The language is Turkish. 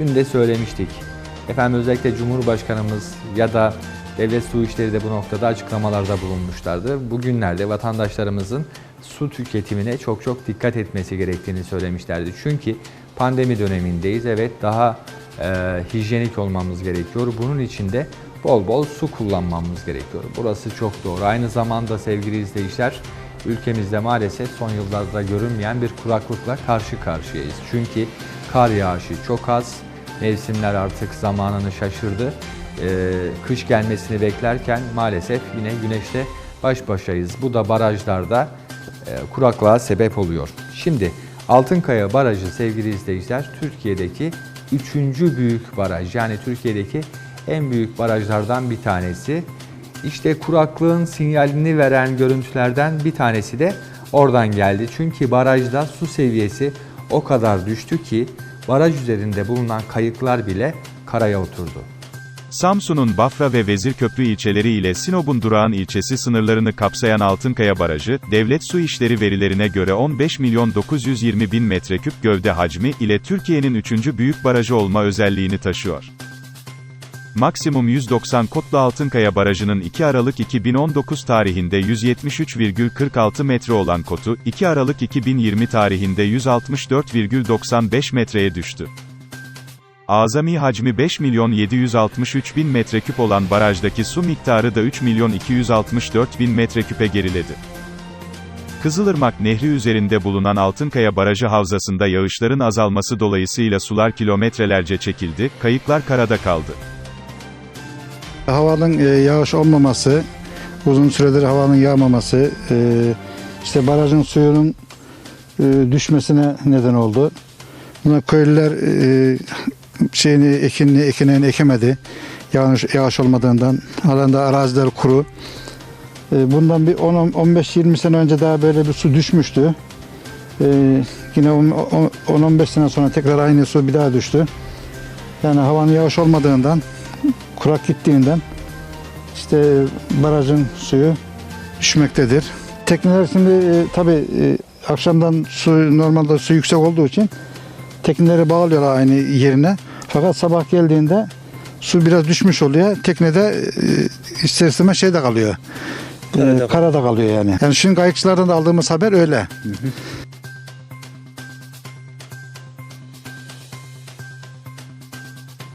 Dün de söylemiştik. Efendim özellikle Cumhurbaşkanımız ya da Devlet Su İşleri de bu noktada açıklamalarda bulunmuşlardı. Bugünlerde vatandaşlarımızın su tüketimine çok çok dikkat etmesi gerektiğini söylemişlerdi. Çünkü pandemi dönemindeyiz. Evet daha e, hijyenik olmamız gerekiyor. Bunun için de bol bol su kullanmamız gerekiyor. Burası çok doğru. Aynı zamanda sevgili izleyiciler ülkemizde maalesef son yıllarda görünmeyen bir kuraklıkla karşı karşıyayız. Çünkü kar yağışı çok az, mevsimler artık zamanını şaşırdı. Ee, kış gelmesini beklerken maalesef yine güneşle baş başayız. Bu da barajlarda e, kuraklığa sebep oluyor. Şimdi Altınkaya Barajı sevgili izleyiciler Türkiye'deki üçüncü büyük baraj. Yani Türkiye'deki en büyük barajlardan bir tanesi. İşte kuraklığın sinyalini veren görüntülerden bir tanesi de oradan geldi. Çünkü barajda su seviyesi o kadar düştü ki baraj üzerinde bulunan kayıklar bile karaya oturdu. Samsun'un Bafra ve Vezirköprü ilçeleri ile Sinop'un Durağan ilçesi sınırlarını kapsayan Altınkaya Barajı, devlet su işleri verilerine göre 15 milyon 920 bin metreküp gövde hacmi ile Türkiye'nin üçüncü büyük barajı olma özelliğini taşıyor. Maksimum 190 kotlu Altınkaya Barajı'nın 2 Aralık 2019 tarihinde 173,46 metre olan kotu, 2 Aralık 2020 tarihinde 164,95 metreye düştü. Azami hacmi 5 milyon 763 bin metreküp olan barajdaki su miktarı da 3 milyon 264 bin metreküpe geriledi. Kızılırmak Nehri üzerinde bulunan Altınkaya Barajı havzasında yağışların azalması dolayısıyla sular kilometrelerce çekildi, kayıklar karada kaldı. Havanın e, yağış olmaması, uzun süredir havanın yağmaması, e, işte barajın suyunun e, düşmesine neden oldu. Buna köylüler e, şeyini ekinini ekineğini ekemedi. Yağış, yağış olmadığından. Alanda araziler kuru. E, bundan bir 10 15-20 sene önce daha böyle bir su düşmüştü. E, yine 10-15 sene sonra tekrar aynı su bir daha düştü. Yani havanın yağış olmadığından kurak gittiğinden işte barajın suyu düşmektedir. Tekneler şimdi e, tabii e, akşamdan su normalde su yüksek olduğu için tekneleri bağlıyorlar aynı yerine. Fakat sabah geldiğinde su biraz düşmüş oluyor. Teknede e, ister istemez şeyde kalıyor. E, Karada. kalıyor yani. Yani şimdi kayıkçılardan da aldığımız haber öyle.